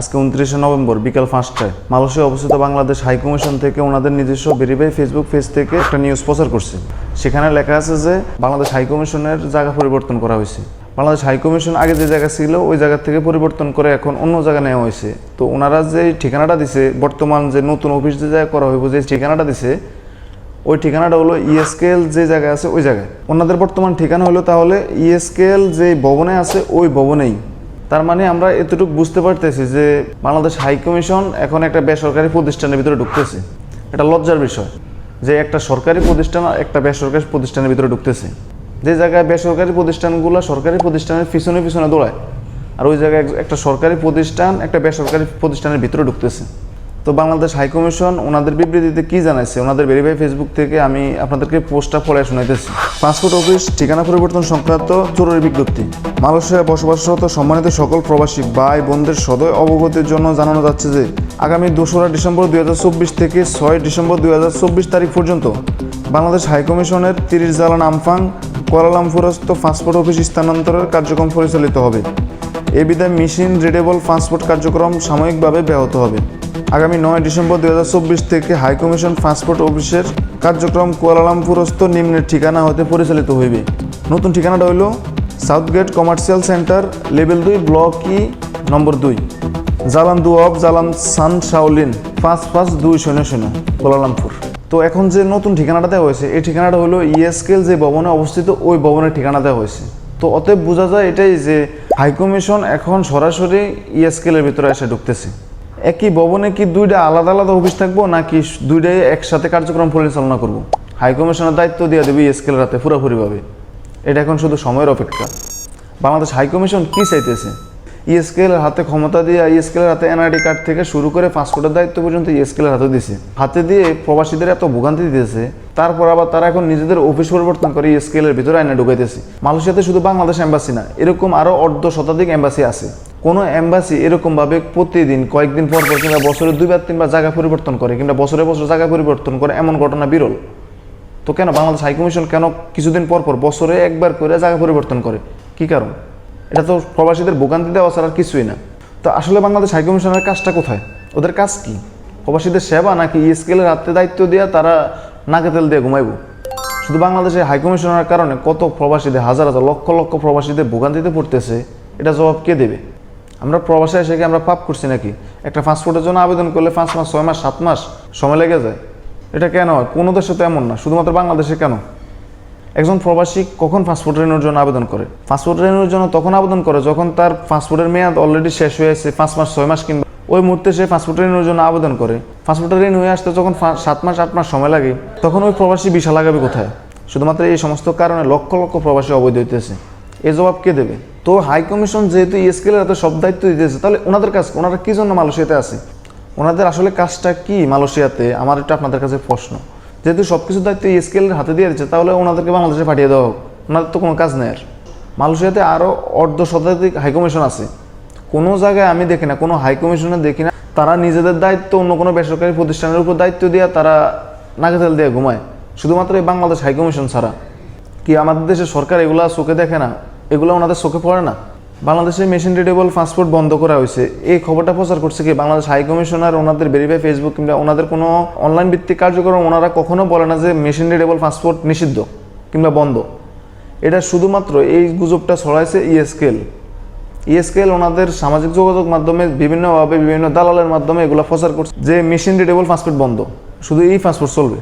আজকে উনত্রিশে নভেম্বর, বিকাল পাঁচটায়। মালয়েশিয়া অবস্থিত বাংলাদেশ হাই কমিশন থেকে ওনাদের নিজস্ব ভেরিফাই ফেসবুক পেজ থেকে একটা নিউজ প্রচার করছে। সেখানে লেখা আছে যে, বাংলাদেশ হাই কমিশনের জায়গা পরিবর্তন করা হয়েছে। বাংলাদেশ হাইকমিশন আগে যে জায়গা ছিল, ওই জায়গা থেকে পরিবর্তন করে এখন অন্য জায়গা নেওয়া হয়েছে। তো ওনারা যে ঠিকানাটা দিছে, বর্তমান যে নতুন অফিস যে জায়গায় করা হইব, যে ঠিকানাটা দিছে, ওই ঠিকানাটা হলো ইএসকেএল যে জায়গায় আছে, ওই জায়গায়। ওনাদের বর্তমান ঠিকানা হলো তাহলে ইএসকেএল যে ভবনে আছে, ওই ভবনেই। তার মানে আমরা এতটুকু বুঝতে পারতেছি যে বাংলাদেশ হাই কমিশন এখন একটা বেসরকারি প্রতিষ্ঠানের ভিতরে ঢুকতেছে। এটা লজ্জার বিষয় যে একটা সরকারি প্রতিষ্ঠান একটা বেসরকারি প্রতিষ্ঠানের ভিতরে ঢুকতেছে। যে জায়গায় বেসরকারি প্রতিষ্ঠানগুলো সরকারি প্রতিষ্ঠানের পিছনে পিছনে দৌড়ায়, আর ওই জায়গায় একটা সরকারি প্রতিষ্ঠান একটা বেসরকারি প্রতিষ্ঠানের ভিতরে ঢুকতেছে। তো বাংলাদেশ হাই কমিশন ওনাদের বিবৃতিতে কি জানাইছে? ওনাদের ভেরিফাই ফেসবুক থেকে আমি আপনাদেরকে পোস্টটা পড়ে শোনাইতেছি। পাসপোর্ট অফিস ঠিকানা পরিবর্তন সংক্রান্ত জরুরি বিজ্ঞপ্তি। মালয়েশিয়ায় বসবাসরত সম্মানিত সকল প্রবাসী ভাই বোনদের সদয় অবগতির জন্য জানানো যাচ্ছে যে, আগামী দোসরা ডিসেম্বর দুই হাজার চব্বিশ থেকে ছয় ডিসেম্বর দুই হাজার চব্বিশ তারিখ পর্যন্ত বাংলাদেশ হাই কমিশনের তিরিশ জালান আমফাং কোয়ালালামপুরস্থ পাসপোর্ট অফিস স্থানান্তরের কার্যক্রম পরিচালিত হবে। এ বিধায় মেশিন রিডেবল পাসপোর্ট কার্যক্রম সাময়িকভাবে ব্যাহত হবে। আগামী নয় ডিসেম্বর দুই হাজার চব্বিশ থেকে হাই কমিশন পাসপোর্ট অফিসের কার্যক্রম কুয়ালালামপুরস্থ নিম্নের ঠিকানা হতে পরিচালিত হইবে। নতুন ঠিকানাটা হইল সাউথগেট কমার্শিয়াল সেন্টার, লেভেল দুই, ব্লক ই নম্বর দুই। জালান দু অফ জালান সান শাওলিন, পাঁচ পাঁচ দুই শূন্য শূন্য, কুয়ালালামপুর। তো এখন যে নতুন ঠিকানাটা দেওয়া হয়েছে, এই ঠিকানাটা হলো ইএসকেল যে ভবনে অবস্থিত, ওই ভবনের ঠিকানা দেওয়া হয়েছে। তো অতএব বোঝা যায় এটাই যে হাইকমিশন এখন সরাসরি ইএসকেলের ভিতরে এসে ঢুকতেছে। একই ভবনে কি দুইটা আলাদা আলাদা অফিস থাকব, নাকি দুইটাই একসাথে কার্যক্রম পরিচালনা করব? হাই কমিশনের দায়িত্ব দিয়ে দেবে ইএসকেলের হাতে পুরোপুরিভাবে। এটা এখন শুধু সময়ের অপেক্ষা। বাংলাদেশ হাই কমিশন কি চাইতেছে? ইএসকেলের হাতে ক্ষমতা দিয়ে ইএসকেলের হাতে এনআইডি কার্ড থেকে শুরু করে পাসপোর্টের দায়িত্ব পর্যন্ত ইএসকেলের হাতে দিছে। হাতে দিয়ে প্রবাসীদের এত ভোগান্তি দিতেছে, তারপর আবার তারা এখন নিজেদের অফিস পরিবর্তন করে ইএসকেলের ভিতরে আইনে ঢুকাইতেছে। মালয়েশিয়াতে শুধু বাংলাদেশ এম্বাসি না, এরকম আরও অর্ধ শতাধিক এম্বাসি আছে। কোনো এম্বাসি এরকমভাবে প্রতিদিন কয়েকদিন পর পর কিংবা বছরে দুইবার, তিনবার জায়গা পরিবর্তন করে কিংবা বছরে বছর জায়গা পরিবর্তন করে, এমন ঘটনা বিরল। তো কেন বাংলাদেশ হাইকমিশন কেন কিছুদিন পর পর বছরে একবার করে জায়গা পরিবর্তন করে? কি কারণ? এটা তো প্রবাসীদের ভোগান্তি দেওয়া ছাড়া কিছুই না। তো আসলে বাংলাদেশ হাইকমিশনের কাজটা কোথায়? ওদের কাজ কি? প্রবাসীদের সেবা নাকি স্কেলের হাতে দায়িত্ব দেওয়া তারা নাকে তেল দিয়ে ঘুমাইব? শুধু বাংলাদেশের হাইকমিশনের কারণে কত প্রবাসীদের, হাজার হাজার লক্ষ লক্ষ প্রবাসীদের ভোগান্তিতে পড়তেছে, এটা জবাব কে দেবে? আমরা প্রবাসে এসে আমরা পাপ করছি নাকি? একটা পাসপোর্টের জন্য আবেদন করলে পাঁচ মাস, ছয় মাস, সাত মাস সময় লেগে যায়। এটা কেন? হয় কোনো দেশে তো এমন না, শুধুমাত্র বাংলাদেশে কেন? একজন প্রবাসী কখন পাসপোর্ট রেনুর জন্য আবেদন করে? পাসপোর্ট রেনুর জন্য তখন আবেদন করে যখন তার পাসপোর্টের মেয়াদ অলরেডি শেষ হয়ে আছে, পাঁচ মাস, ছয় মাস কিংবা ওই মুহূর্তে সে পাসপোর্ট রেনুর জন্য আবেদন করে। পাসপোর্টের রেনু হয়ে আসতে যখন সাত মাস, আট মাস সময় লাগে, তখন ওই প্রবাসী ভিসা লাগাবে কোথায়? শুধুমাত্র এই সমস্ত কারণে লক্ষ লক্ষ প্রবাসী অবৈধ হইতেছে। এ জবাব কে দেবে? তো হাই কমিশন যেহেতু ইএসকেলের এত সব দায়িত্ব দিতেছে, তাহলে ওনাদের কাজ ওনারা কি জন্য মালয়েশিয়াতে আছে? ওনাদের আসলে কাজটা কি মালয়েশিয়াতে? আমার এটা আপনাদের কাছে প্রশ্ন। যেহেতু সব কিছুর দায়িত্ব ইএসকেলের হাতে দিয়ে দিচ্ছে, তাহলে ওনাদেরকে বাংলাদেশে পাঠিয়ে দেওয়া হোক। ওনাদের তো কোনো কাজ নেই আর। মালয়েশিয়াতে আরও অর্ধ শতাধিক হাইকমিশন আছে। কোনো জায়গায় আমি দেখি না, কোনো হাইকমিশনে দেখি না, তারা নিজেদের দায়িত্ব অন্য কোনো বেসরকারি প্রতিষ্ঠানের উপর দায়িত্ব দিয়ে তারা নাকে তেল দিয়ে ঘুমায়। শুধুমাত্র এই বাংলাদেশ হাইকমিশন ছাড়া। কি আমাদের দেশের সরকার এগুলা চোখে দেখে না? এগুলো ওনাদের চোখে পড়ে না। বাংলাদেশে মেশিন রিডেবল পাসপোর্ট বন্ধ করা হয়েছে। এই খবরটা প্রচার করছে কি, বাংলাদেশ হাই কমিশনার ওনাদের ভেরিফাই ফেসবুক কিংবা ওনাদের কোনো অনলাইন ভিত্তিক কার্যক্রম ওনারা কখনো বলে না যে মেশিন রিডেবল পাসপোর্ট নিষিদ্ধ কিংবা বন্ধ। এটা শুধুমাত্র এই গুজবটা ছড়াইছে ইএসকেল ইএসকেল ওনাদের সামাজিক যোগাযোগ মাধ্যমে বিভিন্নভাবে বিভিন্ন দালালের মাধ্যমে এগুলো প্রচার করছে যে মেশিন রিডেবল পাসপোর্ট বন্ধ। শুধু এই পাসপোর্ট চলবে।